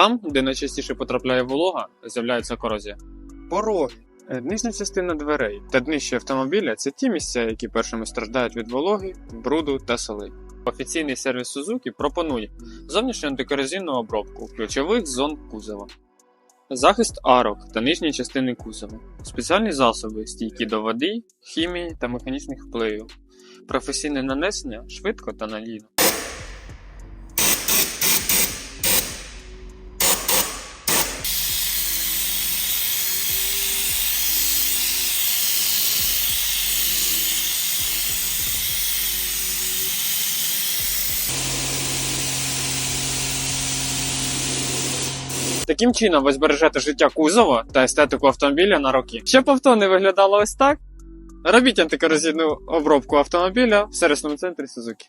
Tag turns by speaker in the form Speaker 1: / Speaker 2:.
Speaker 1: Там, де найчастіше потрапляє волога, з'являється корозія.
Speaker 2: Пороги.
Speaker 1: Е, Нижня частина дверей та днище автомобіля це ті місця, які першими страждають від вологи, бруду та соли. Офіційний сервіс Suzuki пропонує зовнішню антикорозійну обробку ключових зон кузова, захист арок та нижньої частини кузова, спеціальні засоби, стійкі до води, хімії та механічних впливів, професійне нанесення швидко та надійно. Таким чином ви збережете життя кузова та естетику автомобіля на роки. Щоб авто не виглядало ось так, робіть антикорозійну обробку автомобіля в сервісному центрі Suzuki.